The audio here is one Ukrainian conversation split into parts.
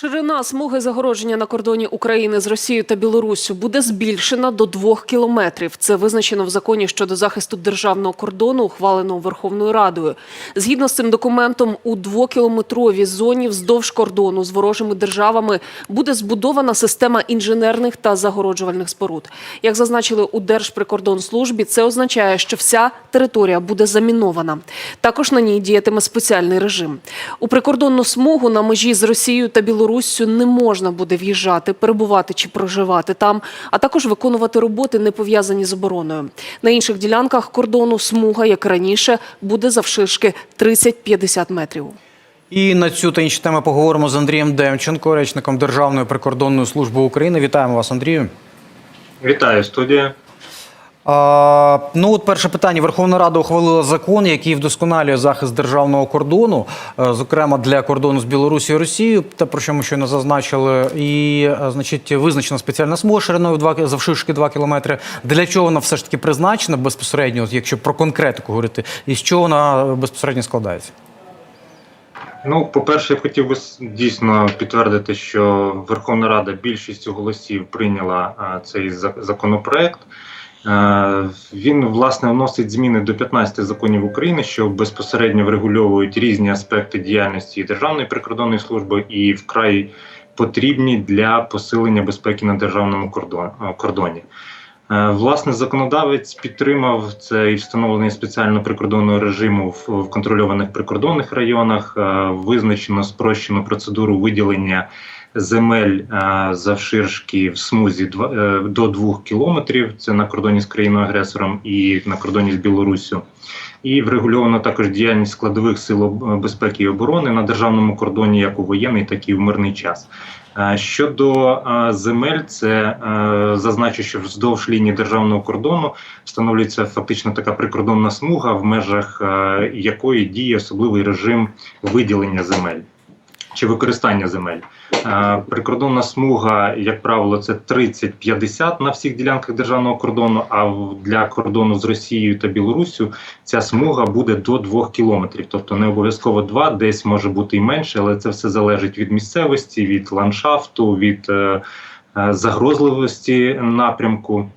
Ширина смуги загородження на кордоні України з Росією та Білоруссю буде збільшена до двох кілометрів. Це визначено в законі щодо захисту державного кордону, ухваленого Верховною Радою. Згідно з цим документом, у двокілометровій зоні вздовж кордону з ворожими державами буде збудована система інженерних та загороджувальних споруд. Як зазначили у Держприкордонслужбі, це означає, що вся територія буде замінована. Також на ній діятиме спеціальний режим. У прикордонну смугу на межі з Росією та Білоруссю не можна буде в'їжджати, перебувати чи проживати там, а також виконувати роботи, не пов'язані з обороною. На інших ділянках кордону смуга, як раніше, буде завширшки 30-50 метрів. І на цю та інші теми поговоримо з Андрієм Демченко, речником Державної прикордонної служби України. Вітаємо вас, Андрію. Вітаю, студія. А, ну, от перше питання. Верховна Рада ухвалила закон, який вдосконалює захист державного кордону, е, зокрема для кордону з Білорусією і Росією, те, про що ми щойно зазначили, і е, значить визначена спеціальна смуга шириною 2, завширшки 2 кілометри. Для чого вона все ж таки призначена безпосередньо, якщо про конкретику говорити, і з чого вона безпосередньо складається? Ну, по-перше, я хотів би дійсно підтвердити, що Верховна Рада більшістю голосів прийняла а, цей законопроект. Е, Він власне вносить зміни до 15 законів України, що безпосередньо врегульовують різні аспекти діяльності і Державної прикордонної служби і вкрай потрібні для посилення безпеки на державному е, кордоні. Е, Власне, законодавець підтримав цей встановлений спеціально прикордонного режиму в, контрольованих прикордонних районах. Визначено спрощену процедуру виділення земель е, завширшки в смузі е, до 2 кілометрів. Це на кордоні з країною-агресором і на кордоні з Білоруссю. І врегульовано також діяльність складових сил безпеки і оборони на державному кордоні, як у воєнний, так і в мирний час. Е, Щодо е, земель, це е, зазначу, що вздовж лінії державного кордону встановлюється фактично така прикордонна смуга, в межах е, якої діє особливий режим виділення земель чи використання земель. Е, Прикордонна смуга, як правило, це 30-50 на всіх ділянках державного кордону. А для кордону з Росією та Білоруссю ця смуга буде до 2 кілометрів. Тобто не обов'язково 2, десь може бути і менше, але це все залежить від місцевості, від ландшафту, від е, е, загрозливості напрямку.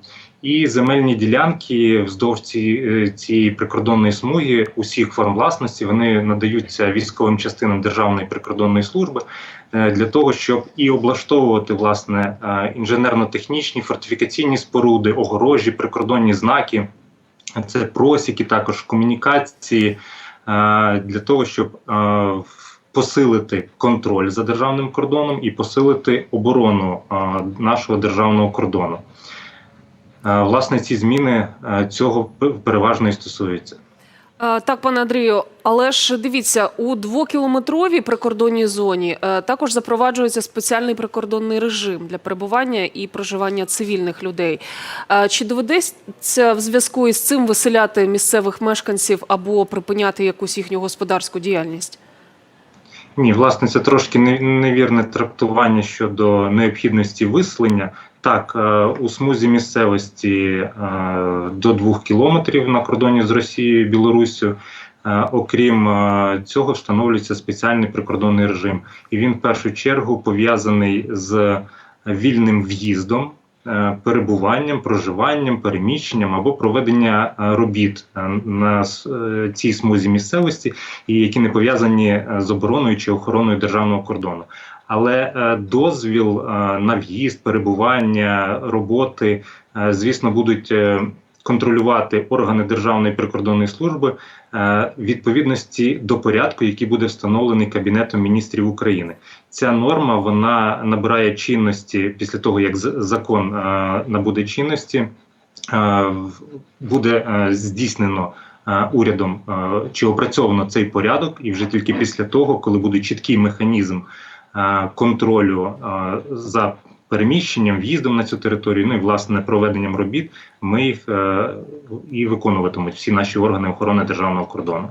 І земельні ділянки вздовж е, цієї прикордонної смуги усіх форм власності вони надаються військовим частинам Державної прикордонної служби е, для того, щоб і облаштовувати власне е, інженерно-технічні фортифікаційні споруди, огорожі, прикордонні знаки. Це просіки, також комунікації для того, щоб посилити контроль за державним кордоном і посилити оборону нашого державного кордону. Власне, ці зміни е, цього переважно і стосуються. Е, Так, пане Андрію, але ж дивіться, у двокілометровій прикордонній зоні е, також запроваджується спеціальний прикордонний режим для перебування і проживання цивільних людей. Чи доведеться в зв'язку із цим виселяти місцевих мешканців або припиняти якусь їхню господарську діяльність? Ні, власне, це трошки невірне трактування щодо необхідності виселення. Так, е, у смузі місцевості е, до двох кілометрів на кордоні з Росією і Білоруссю. е, Окрім цього, встановлюється спеціальний прикордонний режим, і він в першу чергу пов'язаний з вільним в'їздом, перебуванням, проживанням, переміщенням або проведення робіт на цій смузі місцевості, які не пов'язані з обороною чи охороною державного кордону. Але е, дозвіл е, на в'їзд, перебування, роботи, е, звісно, будуть контролювати органи Державної прикордонної служби відповідності до порядку, який буде встановлений Кабінетом міністрів України. Ця норма вона набирає чинності після того, як закон набуде чинності, буде здійснено урядом чи опрацьовано цей порядок, і вже тільки після того, коли буде чіткий механізм контролю е, за переміщенням, в'їздом на цю територію, ну і власне проведенням робіт, ми їх е, і виконуватимуть всі наші органи охорони державного кордону.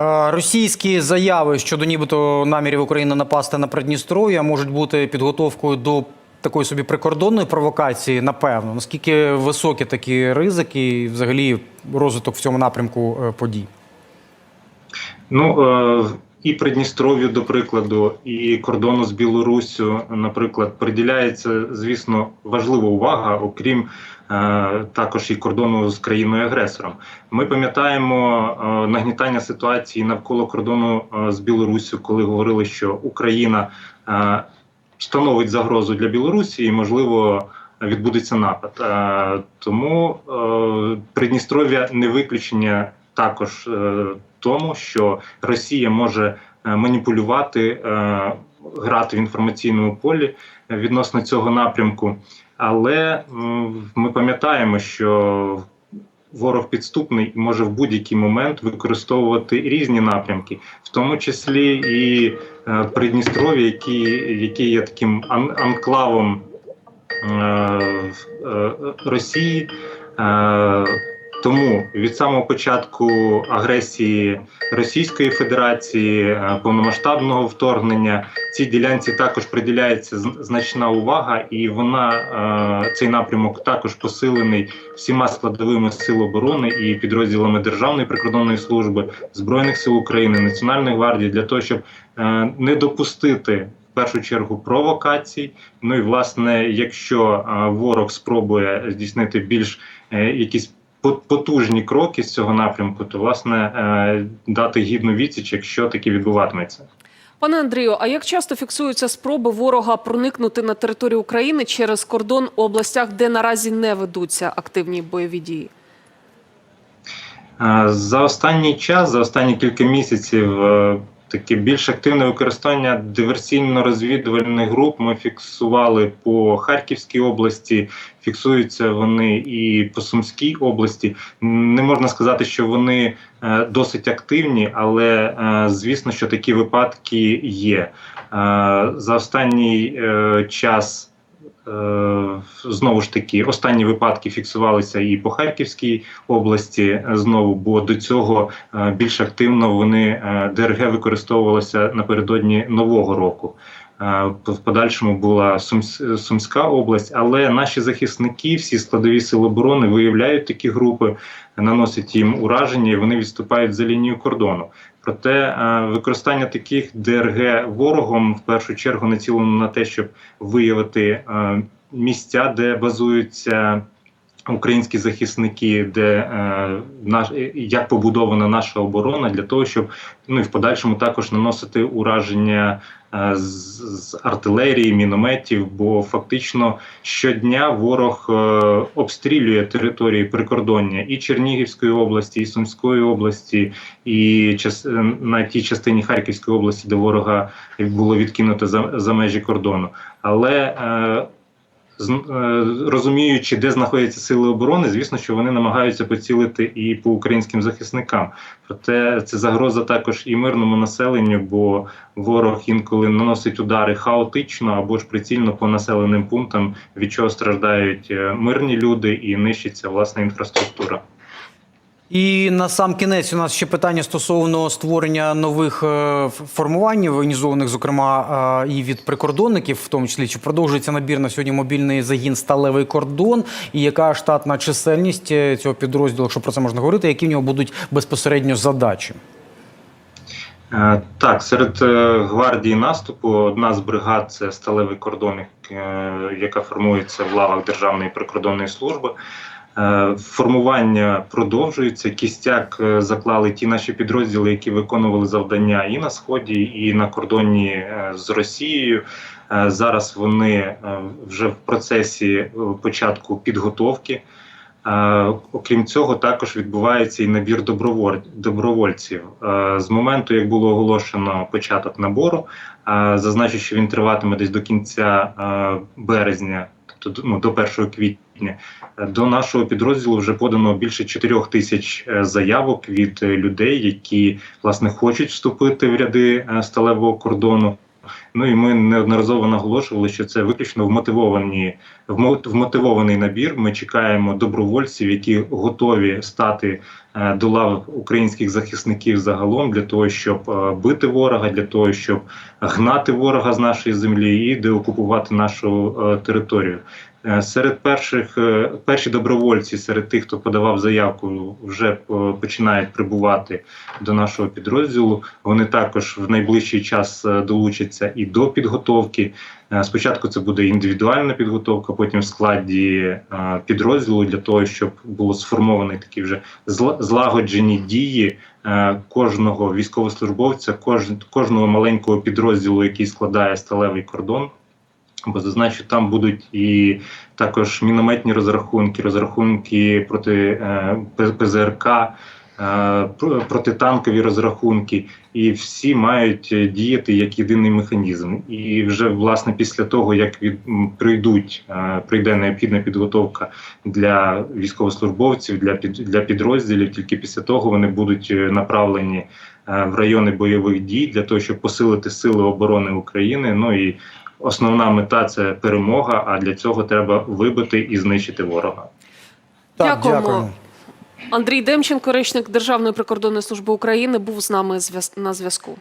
Е, Російські заяви щодо нібито намірів України напасти на Придністров'я можуть бути підготовкою до такої собі прикордонної провокації, напевно. Наскільки високі такі ризики і взагалі розвиток в цьому напрямку е, подій? Ну е, і Придністров'ю, до прикладу, і кордону з Білоруссю, наприклад, приділяється, звісно, важлива увага, окрім е, також і кордону з країною-агресором. Ми пам'ятаємо е, нагнітання ситуації навколо кордону е, з Білоруссю, коли говорили, що Україна е, становить загрозу для Білорусі і, можливо, відбудеться напад. Е, тому е, Придністров'я не виключення також е, тому, що Росія може е, маніпулювати, е, грати в інформаційному полі відносно цього напрямку. Але ми пам'ятаємо, що ворог підступний і може в будь-який момент використовувати різні напрямки, в тому числі і е, Придністров'я, які, які є таким ан- анклавом е, Росії. Тому від самого початку агресії Російської Федерації, е, повномасштабного вторгнення цій ділянці також приділяється значна увага, і вона е, цей напрямок також посилений всіма складовими сил оборони і підрозділами Державної прикордонної служби, збройних сил України, Національної гвардії для того, щоб е, не допустити. В першу чергу провокацій. Ну і власне, якщо ворог спробує здійснити більш якісь потужні кроки з цього напрямку, то власне е, дати гідну відсіч, якщо таке відбуватиметься. Пане Андрію, а як часто фіксуються спроби ворога проникнути на територію України через кордон у областях, де наразі не ведуться активні бойові дії? Е, За останній час, за останні кілька місяців, е, таке більш активне використання диверсійно-розвідувальних груп ми фіксували по Харківській області, фіксуються вони і по Сумській області. Не можна сказати, що вони е, досить активні, але е, звісно, що такі випадки є. Е, За останній час. Е, Знову ж таки, останні випадки фіксувалися і по Харківській області знову, бо до цього е, більш активно вони е, ДРГ використовувалося напередодні нового року. В подальшому була Сумська область, але наші захисники, всі складові сили оборони виявляють такі групи, наносять їм ураження, і вони відступають за лінію кордону. Проте е, використання таких ДРГ ворогом в першу чергу націлено на те, щоб виявити е, місця, де базуються українські захисники, де е, наш е, як побудована наша оборона, для того, щоб ну і в подальшому також наносити ураження е, з, з артилерії, мінометів. Бо фактично щодня ворог е, обстрілює території прикордоння і Чернігівської області, і Сумської області, і час на тій частині Харківської області, де ворога було відкинуто за, за межі кордону. Але е, е, розуміючи, де знаходяться сили оборони, звісно, що вони намагаються поцілити і по українським захисникам. Проте це загроза також і мирному населенню, бо ворог інколи наносить удари хаотично або ж прицільно по населеним пунктам, від чого страждають е, мирні люди і нищиться власна інфраструктура. І на сам кінець у нас ще питання стосовно створення нових е, формувань, воєнізованих, зокрема, е, і від прикордонників, в тому числі чи продовжується набір на сьогодні мобільний загін Сталевий кордон, і яка штатна чисельність е, цього підрозділу, якщо про це можна говорити, які в нього будуть безпосередньо задачі? Так, серед гвардії наступу одна з бригад це сталевий кордон, яка формується в лавах Державної прикордонної служби. Е, Формування продовжується. Кістяк е, заклали ті наші підрозділи, які виконували завдання і на сході, і на кордоні е, з Росією. Зараз вони вже в процесі початку підготовки. Окрім цього, також відбувається і набір доброволь- добровольців. З моменту, як було оголошено початок набору, зазначу, що він триватиме десь до кінця березня, тобто ну, до 1 квітня. Е, До нашого підрозділу вже подано більше 4 тисяч е, заявок від е, людей, які власне хочуть вступити в ряди сталевого кордону. Ну і ми неодноразово наголошували, що це виключно вмотивовані вмо- вмотивований набір. Ми чекаємо добровольців, які готові стати е, до лав українських захисників загалом для того, щоб е, бити ворога, для того, щоб гнати ворога з нашої землі і деокупувати нашу е, територію. Серед перших перші добровольці, серед тих, хто подавав заявку, вже починають прибувати до нашого підрозділу. Вони також в найближчий час долучаться і до підготовки. Е, Спочатку це буде індивідуальна підготовка, потім в складі е, підрозділу для того, щоб було сформовані такі вже злагоджені дії е, кожного військовослужбовця, кож- кожного маленького підрозділу, який складає сталевий кордон. Бо зазначу, там будуть і також мінометні розрахунки, розрахунки проти ПЗРК, протитанкові розрахунки, і всі мають е, діяти як єдиний механізм. І вже власне після того, як від прийдуть, е, прийде необхідна підготовка для військовослужбовців, для під для підрозділів, тільки після того вони будуть е, направлені е, в райони бойових дій для того, щоб посилити сили оборони України. Ну і Основна мета це перемога. А для цього треба вибити і знищити ворога. Так, Дякуємо. Андрій Демченко, речник Державної прикордонної служби України, був з нами на зв'язку.